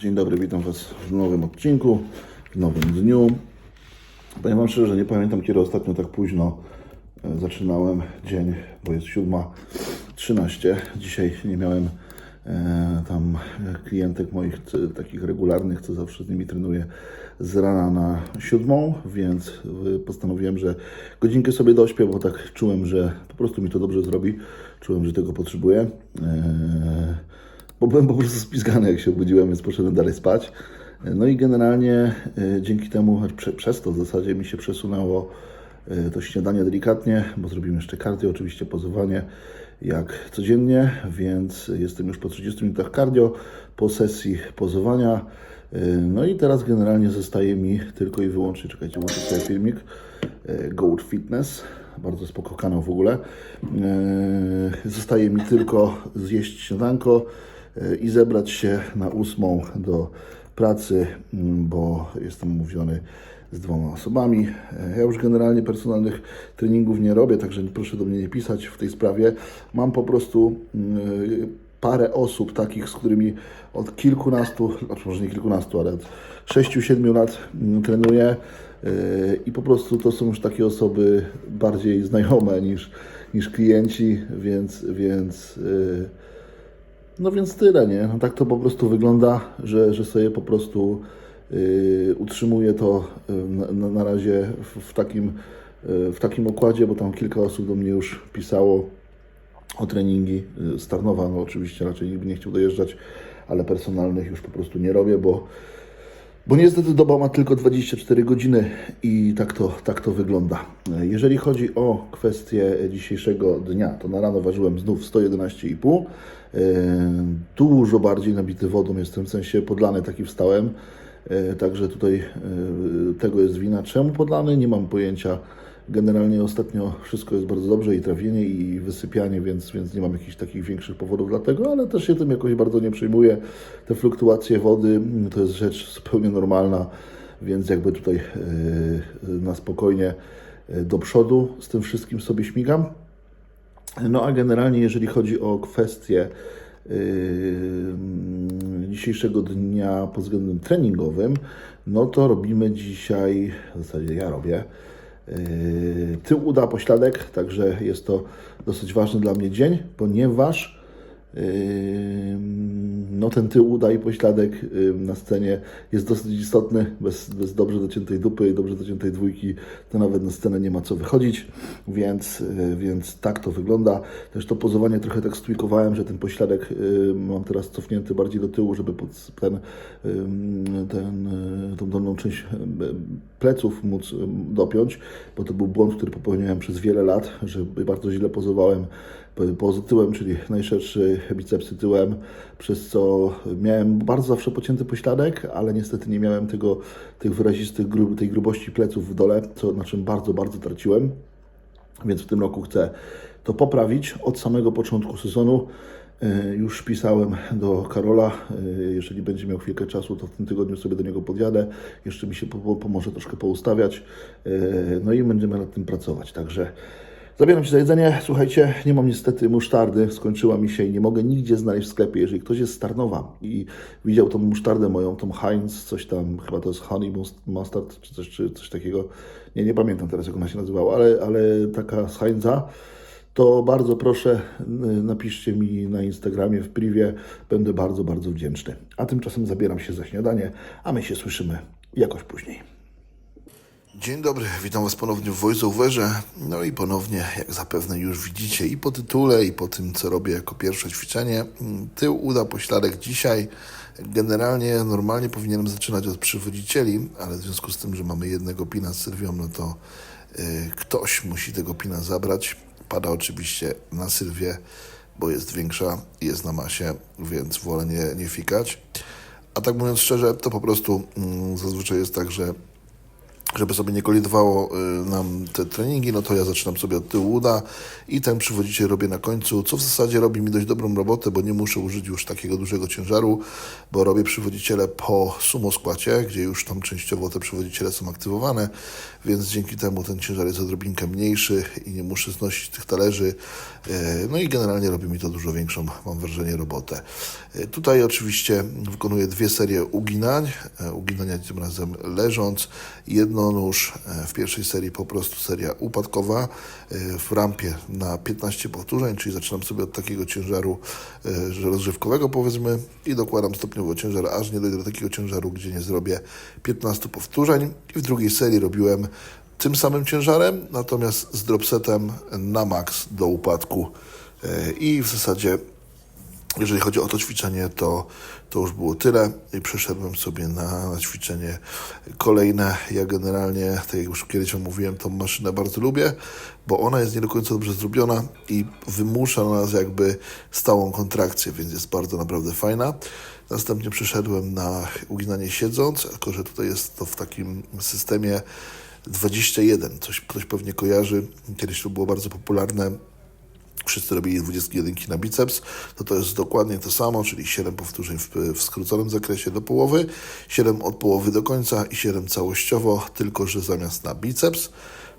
Dzień dobry, witam Was w nowym odcinku, w nowym dniu. Powiem Wam szczerze, nie pamiętam kiedy ostatnio tak późno e, zaczynałem dzień, bo jest 7.13. Dzisiaj nie miałem e, tam klientek moich takich regularnych, co zawsze z nimi trenuję z rana na siódmą, więc e, postanowiłem, że godzinkę sobie dośpię, bo tak czułem, że po prostu mi to dobrze zrobi. Czułem, że tego potrzebuję. E, bo byłem po prostu spizgany, jak się obudziłem, więc poszedłem dalej spać. No i generalnie e, dzięki temu, przez to w zasadzie mi się przesunęło e, to śniadanie delikatnie, bo zrobimy jeszcze cardio, oczywiście pozowanie jak codziennie, więc jestem już po 30 minutach cardio, po sesji pozowania. E, No i teraz generalnie zostaje mi tylko i wyłącznie, czekajcie, muszę sobie filmik, Goat Fitness, bardzo spoko kanał w ogóle. Zostaje mi tylko zjeść śniadanko i zebrać się na ósmą do pracy, m, bo jestem umówiony z dwoma osobami. E, Ja już generalnie personalnych treningów nie robię, także proszę do mnie nie pisać w tej sprawie. Mam po prostu mm, parę osób takich, z którymi od kilkunastu, znaczy może nie kilkunastu, ale od 6-7 lat mm, trenuję Yy, i po prostu to są już takie osoby bardziej znajome niż, niż klienci, więc, więc yy, no więc tyle, nie? No tak to po prostu wygląda, że, że sobie po prostu yy, utrzymuję to yy, na, na, razie w, w, takim, yy, w takim układzie, bo tam kilka osób do mnie już pisało o treningi yy, z Tarnowa. No oczywiście raczej nikt nie chciał dojeżdżać, ale personalnych już po prostu nie robię, bo bo niestety doba ma tylko 24 godziny i tak to, tak to wygląda. Jeżeli chodzi o kwestię dzisiejszego dnia, to na rano ważyłem znów 111,5. Yy, Dużo bardziej nabity wodą jestem, w sensie podlany taki wstałem. Yy, Także tutaj yy, tego jest wina. Czemu podlany? Nie mam pojęcia. Generalnie ostatnio wszystko jest bardzo dobrze i trawienie i wysypianie, więc, więc nie mam jakichś takich większych powodów dla tego, ale też się tym jakoś bardzo nie przejmuję. Te fluktuacje wody mm, to jest rzecz zupełnie normalna, więc jakby tutaj yy, na spokojnie yy, do przodu z tym wszystkim sobie śmigam. No a generalnie jeżeli chodzi o kwestię yy, dzisiejszego dnia pod względem treningowym, no to robimy dzisiaj, w zasadzie ja robię, tył uda pośladek, także jest to dosyć ważny dla mnie dzień, ponieważ yy, no ten tył uda i pośladek na scenie jest dosyć istotny. Bez, bez dobrze dociętej dupy i dobrze dociętej dwójki to nawet na scenę nie ma co wychodzić, więc, yy, więc tak to wygląda. Też to pozowanie trochę tak stwikowałem, że ten pośladek mam teraz cofnięty bardziej do tyłu, żeby pod ten, ten, yy, tą dolną część yy, pleców móc dopiąć, bo to był błąd, który popełniałem przez wiele lat, że bardzo źle pozowałem poza tyłem, czyli najszerszy bicepsy tyłem, przez co miałem bardzo zawsze pocięty pośladek, ale niestety nie miałem tego, tych wyrazistych, gru, tej grubości pleców w dole, co, na czym bardzo, bardzo traciłem. Więc w tym roku chcę to poprawić od samego początku sezonu. E, Już pisałem do Karola, e, jeżeli będzie miał chwilkę czasu, to w tym tygodniu sobie do niego podjadę. Jeszcze mi się po- pomoże troszkę poustawiać. E, No i będziemy nad tym pracować. Także Zabieram się za jedzenie. Słuchajcie, nie mam niestety musztardy, skończyła mi się i nie mogę nigdzie znaleźć w sklepie. Jeżeli ktoś jest z Tarnowa i widział tą musztardę moją, tą Heinz, coś tam, chyba to jest Honey Must- Mustard, czy coś, czy coś takiego, nie, nie pamiętam teraz jak ona się nazywała, ale, ale taka z Heinza, to bardzo proszę, y, napiszcie mi na Instagramie w privie, będę bardzo, bardzo wdzięczny. A tymczasem zabieram się za śniadanie, a my się słyszymy jakoś później. Dzień dobry, witam Was ponownie w VoiceOverze. No i ponownie, jak zapewne już widzicie i po tytule, i po tym, co robię jako pierwsze ćwiczenie, mm, tył uda pośladek dzisiaj. Generalnie, normalnie powinienem zaczynać od przywodzicieli, ale w związku z tym, że mamy jednego pina z Sylwią, no to y, ktoś musi tego pina zabrać. Pada oczywiście na Sylwię, bo jest większa, jest na masie, więc wolę nie, nie fikać. A tak mówiąc szczerze, to po prostu mm, zazwyczaj jest tak, że żeby sobie nie kolidowało y, nam te treningi, no to ja zaczynam sobie od tyłu uda i ten przywodziciel robię na końcu, co w zasadzie robi mi dość dobrą robotę, bo nie muszę użyć już takiego dużego ciężaru, bo robię przywodziciele po sumoskładzie, gdzie już tam częściowo te przywodziciele są aktywowane, więc dzięki temu ten ciężar jest odrobinkę mniejszy i nie muszę znosić tych talerzy, y, no i generalnie robi mi to dużo większą, mam wrażenie, robotę. Y, Tutaj oczywiście wykonuję dwie serie uginań, e, uginania tym razem leżąc, jednonóż e, w pierwszej serii po prostu seria upadkowa e, w rampie na 15 powtórzeń, czyli zaczynam sobie od takiego ciężaru e, rozgrzewkowego powiedzmy i dokładam stopniowo ciężar, aż nie dojdę do takiego ciężaru, gdzie nie zrobię 15 powtórzeń. I w drugiej serii robiłem tym samym ciężarem, natomiast z dropsetem na max do upadku E, i w zasadzie jeżeli chodzi o to ćwiczenie, to, to już było tyle i przeszedłem sobie na, na ćwiczenie kolejne. Ja generalnie, tak jak już kiedyś mówiłem, tą maszynę bardzo lubię, bo ona jest nie do końca dobrze zrobiona i wymusza na nas jakby stałą kontrakcję, więc jest bardzo naprawdę fajna. Następnie przeszedłem na uginanie siedząc, tylko że tutaj jest to w takim systemie 21. Coś ktoś pewnie kojarzy. Kiedyś to było bardzo popularne wszyscy robili 21 na biceps, to to jest dokładnie to samo, czyli 7 powtórzeń w, w skróconym zakresie do połowy, 7 od połowy do końca i 7 całościowo, tylko że zamiast na biceps,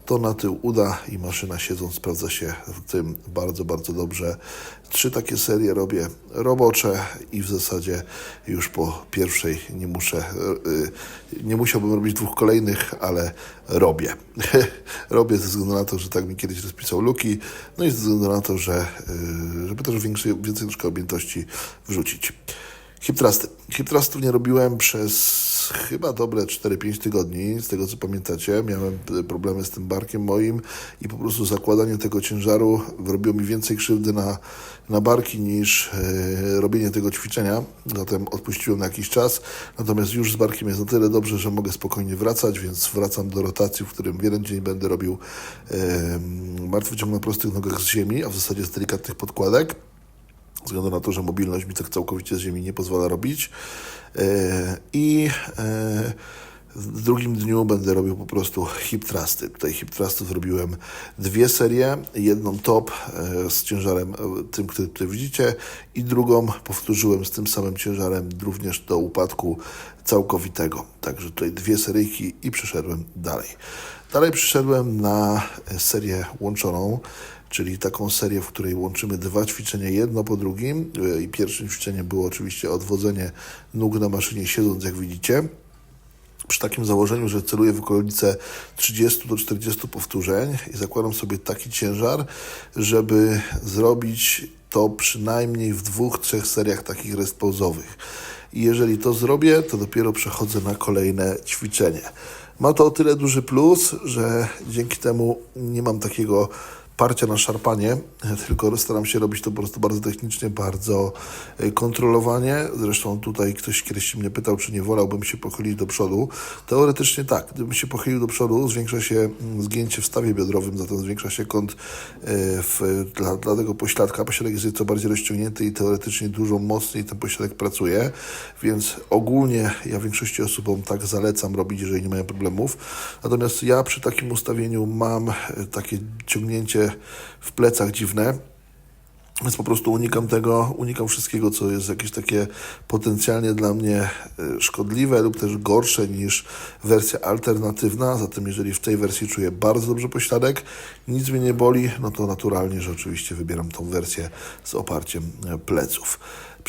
to na tył uda i maszyna siedząc sprawdza się w tym bardzo, bardzo dobrze. Trzy takie serie robię robocze i w zasadzie już po pierwszej nie muszę, yy, nie musiałbym robić dwóch kolejnych, ale robię. robię ze względu na to, że tak mi kiedyś rozpisał Luki, no i ze względu na to, że yy, żeby też więcej, więcej troszkę objętości wrzucić. Hip thrusty. Hip thrustów nie robiłem przez chyba dobre 4-5 tygodni, z tego co pamiętacie. Miałem problemy z tym barkiem moim i po prostu zakładanie tego ciężaru robiło mi więcej krzywdy na, na barki niż e, robienie tego ćwiczenia. Zatem odpuściłem na jakiś czas. Natomiast już z barkiem jest na tyle dobrze, że mogę spokojnie wracać, więc wracam do rotacji, w którym jeden dzień będę robił e, martwy ciąg na prostych nogach z ziemi, a w zasadzie z delikatnych podkładek ze względu na to, że mobilność mi tak całkowicie z ziemi nie pozwala robić. E, I e, w drugim dniu będę robił po prostu hip thrusty. Tutaj hip thrustów zrobiłem dwie serie. Jedną top e, z ciężarem tym, który tutaj widzicie i drugą powtórzyłem z tym samym ciężarem również do upadku całkowitego. Także tutaj dwie seryjki i przeszedłem dalej. Dalej przyszedłem na serię łączoną, czyli taką serię, w której łączymy dwa ćwiczenia jedno po drugim. I pierwszym ćwiczeniem było oczywiście odwodzenie nóg na maszynie siedząc, jak widzicie. Przy takim założeniu, że celuję w okolice 30 do 40 powtórzeń i zakładam sobie taki ciężar, żeby zrobić to przynajmniej w dwóch, trzech seriach takich rest. I jeżeli to zrobię, to dopiero przechodzę na kolejne ćwiczenie. Ma to o tyle duży plus, że dzięki temu nie mam takiego parcia na szarpanie, tylko staram się robić to po prostu bardzo technicznie, bardzo kontrolowanie. Zresztą tutaj ktoś kiedyś mnie pytał, czy nie wolałbym się pochylić do przodu. Teoretycznie tak, gdybym się pochylił do przodu, zwiększa się zgięcie w stawie biodrowym, zatem zwiększa się kąt w, dla, dla tego pośladka. Pośladek jest co bardziej rozciągnięty i teoretycznie dużo mocniej ten pośladek pracuje, więc ogólnie ja większości osobom tak zalecam robić, jeżeli nie mają problemów. Natomiast ja przy takim ustawieniu mam takie ciągnięcie w plecach dziwne. Więc po prostu unikam tego, unikam wszystkiego, co jest jakieś takie potencjalnie dla mnie szkodliwe lub też gorsze niż wersja alternatywna. Zatem jeżeli w tej wersji czuję bardzo dobrze pośladek, nic mnie nie boli, no to naturalnie, że oczywiście wybieram tą wersję z oparciem pleców.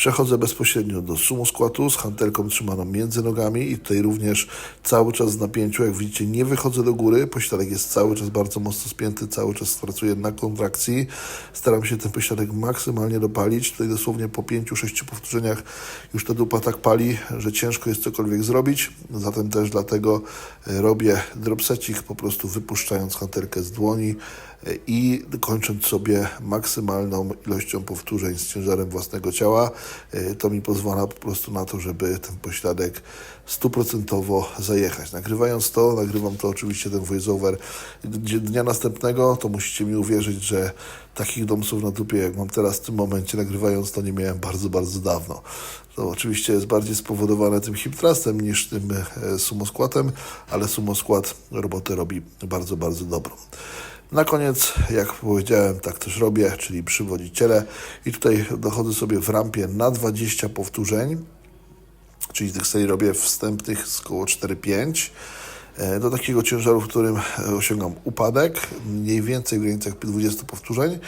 Przechodzę bezpośrednio do sumo squatu z hantelką trzymaną między nogami i tutaj również cały czas w napięciu. Jak widzicie, nie wychodzę do góry. Pośladek jest cały czas bardzo mocno spięty, cały czas pracuję na kontrakcji. Staram się ten pośladek maksymalnie dopalić. Tutaj dosłownie po 5-6 powtórzeniach już ta dupa tak pali, że ciężko jest cokolwiek zrobić. Zatem też dlatego robię dropsecik, po prostu wypuszczając hantelkę z dłoni e, i kończąc sobie maksymalną ilością powtórzeń z ciężarem własnego ciała. E, To mi pozwala po prostu na to, żeby ten pośladek stuprocentowo zajechać. Nagrywając to, nagrywam to oczywiście ten voiceover dnia następnego, to musicie mi uwierzyć, że takich domsów na dupie, jak mam teraz w tym momencie, nagrywając to, nie miałem bardzo, bardzo dawno. To oczywiście jest bardziej spowodowane tym hip thrustem niż tym e, sumoskładem, ale sumoskład robotę robi bardzo, bardzo dobrą. Na koniec, jak powiedziałem, tak też robię, czyli przywodziciele. I tutaj dochodzę sobie w rampie na 20 powtórzeń, czyli tych serii robię wstępnych z około 4-5 e, do takiego ciężaru, w którym osiągam upadek, mniej więcej w granicach 20 powtórzeń.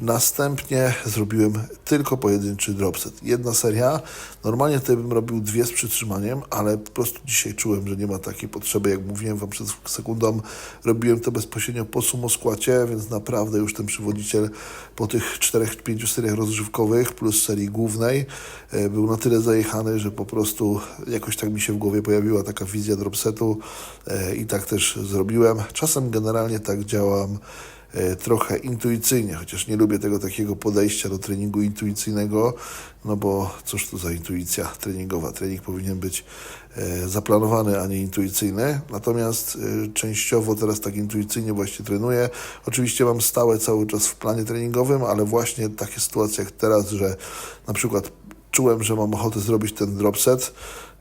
Następnie zrobiłem tylko pojedynczy dropset. Jedna seria. Normalnie tutaj bym robił dwie z przytrzymaniem, ale po prostu dzisiaj czułem, że nie ma takiej potrzeby. Jak mówiłem Wam przed sekundą, robiłem to bezpośrednio po sumoskładzie, więc naprawdę już ten przywodziciel po tych 4-5 seriach rozgrzewkowych plus serii głównej e, był na tyle zajechany, że po prostu jakoś tak mi się w głowie pojawiła taka wizja dropsetu e, i tak też zrobiłem. Czasem generalnie tak działam trochę intuicyjnie, chociaż nie lubię tego takiego podejścia do treningu intuicyjnego, no bo cóż to za intuicja treningowa. Trening powinien być e, zaplanowany, a nie intuicyjny. Natomiast e, częściowo teraz tak intuicyjnie właśnie trenuję. Oczywiście mam stałe cały czas w planie treningowym, ale właśnie takie sytuacje jak teraz, że na przykład czułem, że mam ochotę zrobić ten drop set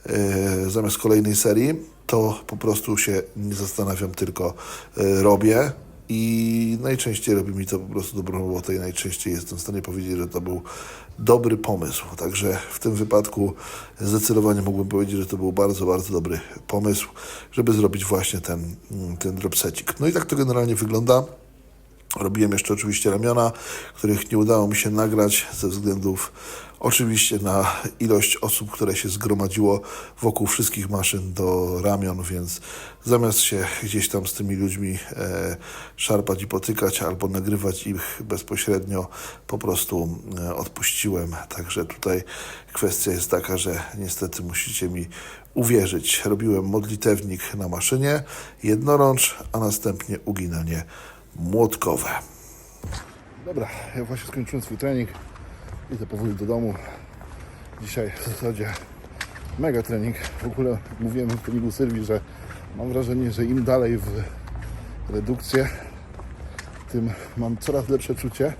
e, zamiast kolejnej serii, to po prostu się nie zastanawiam, tylko e, robię. I najczęściej robi mi to po prostu dobrą robotę i najczęściej jestem w stanie powiedzieć, że to był dobry pomysł. Także w tym wypadku zdecydowanie mógłbym powiedzieć, że to był bardzo, bardzo dobry pomysł, żeby zrobić właśnie ten, mm, ten dropsecik. No i tak to generalnie wygląda. Robiłem jeszcze oczywiście ramiona, których nie udało mi się nagrać ze względów oczywiście na ilość osób, które się zgromadziło wokół wszystkich maszyn do ramion, więc zamiast się gdzieś tam z tymi ludźmi e, szarpać i potykać albo nagrywać ich bezpośrednio, po prostu e, odpuściłem. Także tutaj kwestia jest taka, że niestety musicie mi uwierzyć. Robiłem modlitewnik na maszynie jednorącz, a następnie uginanie młotkowe. Dobra, ja właśnie skończyłem swój trening. Idę powoli do domu. Dzisiaj w zasadzie mega trening. W ogóle mówiłem w treningu Sylwii, że mam wrażenie, że im dalej w redukcję, tym mam coraz lepsze czucie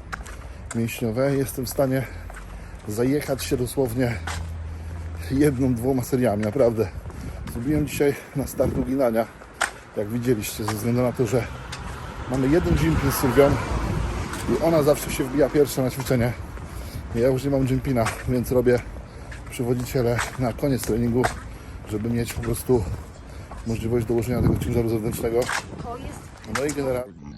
mięśniowe. Jestem w stanie zajechać się dosłownie jedną, dwoma seriami, naprawdę. Zrobiłem dzisiaj na start uginania, jak widzieliście, ze względu na to, że mamy jeden jumpin z Sylwią i ona zawsze się wbija pierwsza na ćwiczenie. Ja już nie mam jumpina, więc robię przywodziciele na koniec treningu, żeby mieć po prostu możliwość dołożenia tego ciężaru zewnętrznego. No i generalnie...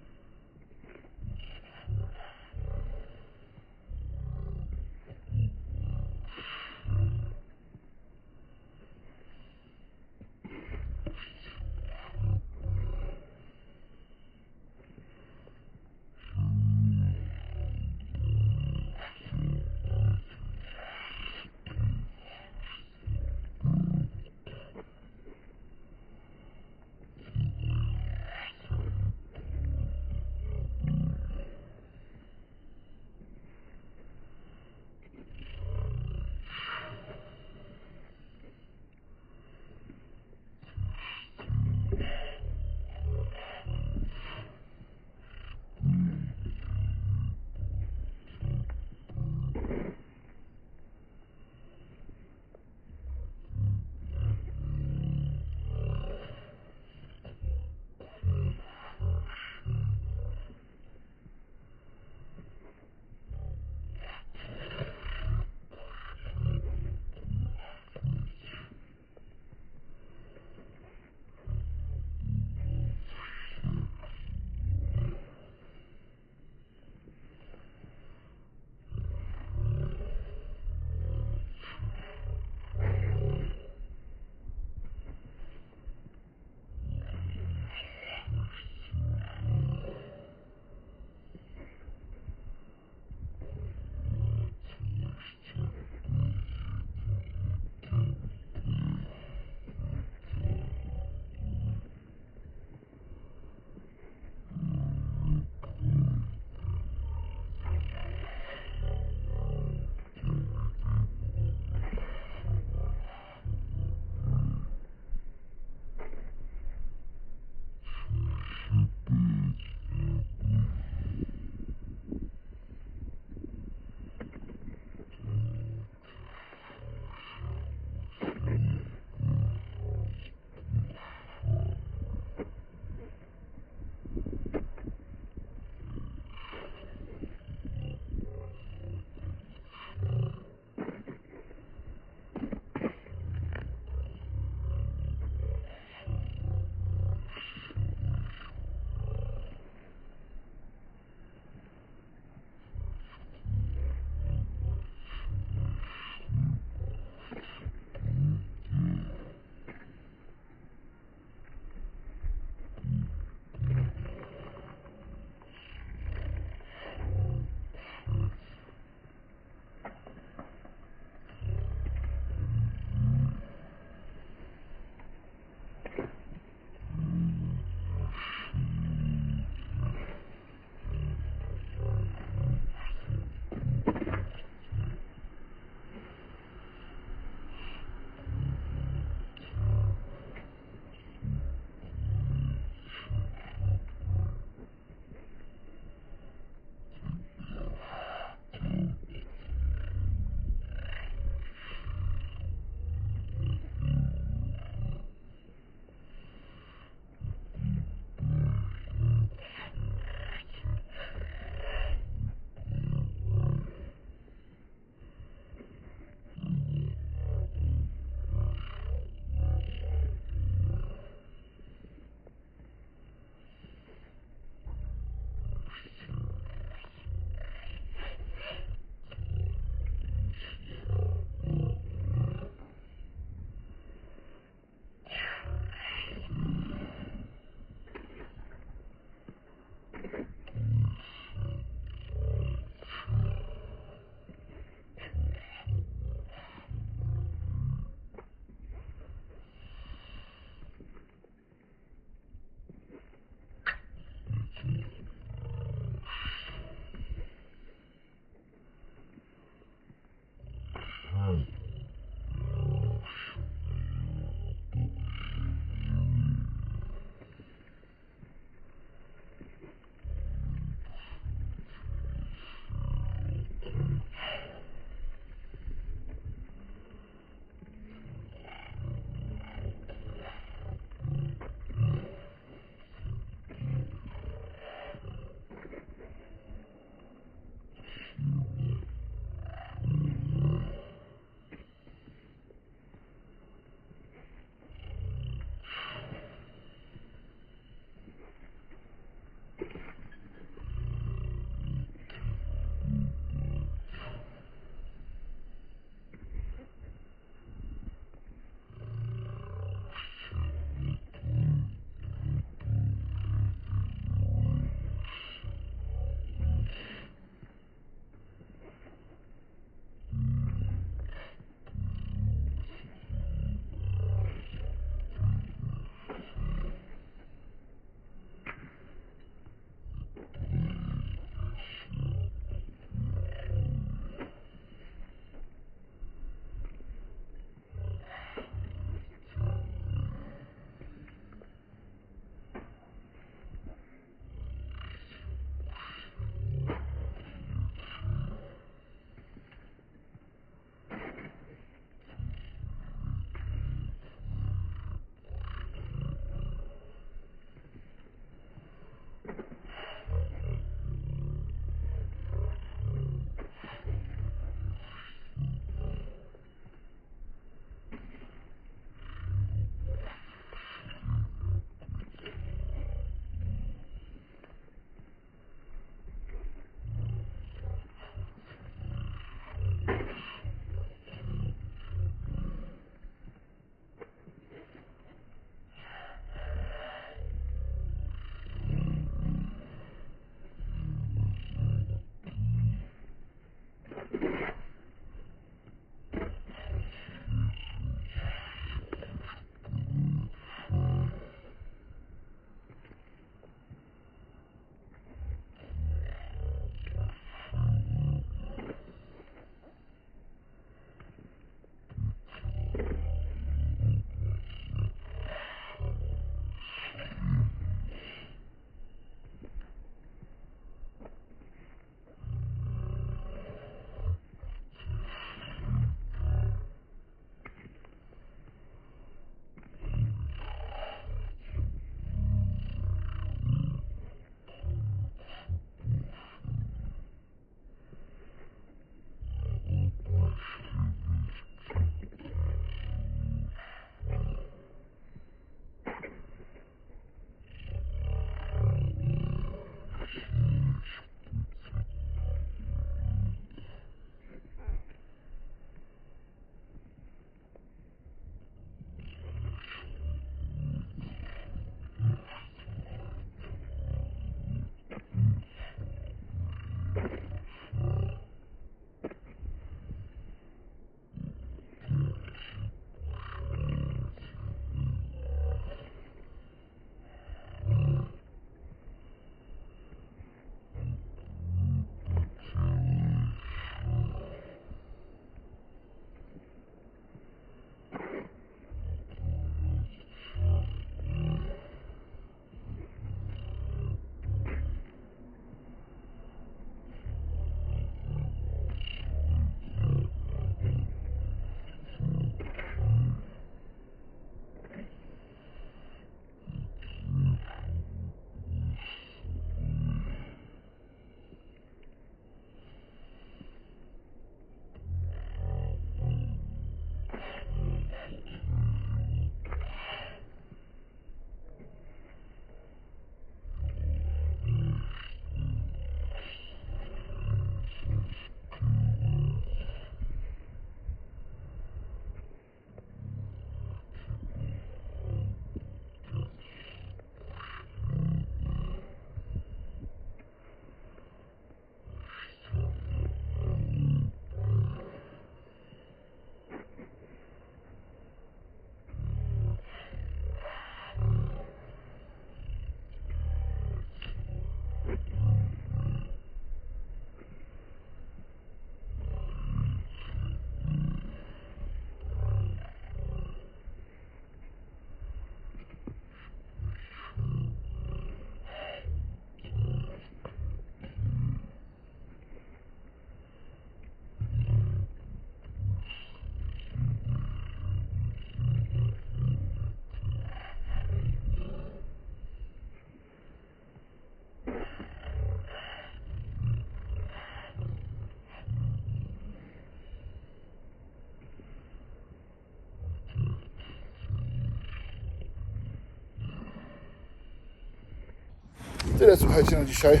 Tyle słuchajcie na dzisiaj.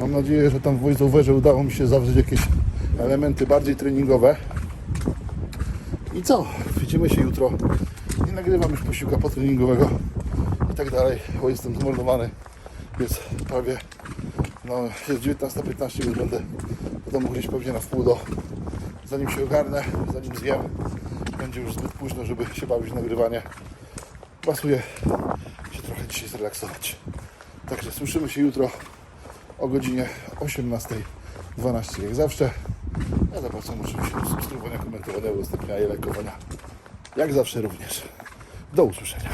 Mam nadzieję, że tam w voiceoverze udało mi się zawrzeć jakieś elementy bardziej treningowe. I co? Widzimy się jutro. Nie nagrywam już posiłka potreningowego i tak dalej, bo jestem zmordowany. Jest prawie no, jest 19.15, więc będę do domu gdzieś pewnie na wpół do zanim się ogarnę, zanim zjem. Będzie już zbyt późno, żeby się bawić w nagrywanie. Pasuje się trochę dzisiaj zrelaksować. Także słyszymy się jutro o godzinie 18.12 jak zawsze. Ja zapraszam oczywiście do subskrybowania, komentowania, udostępniania i lajkowania. Jak zawsze również. Do usłyszenia.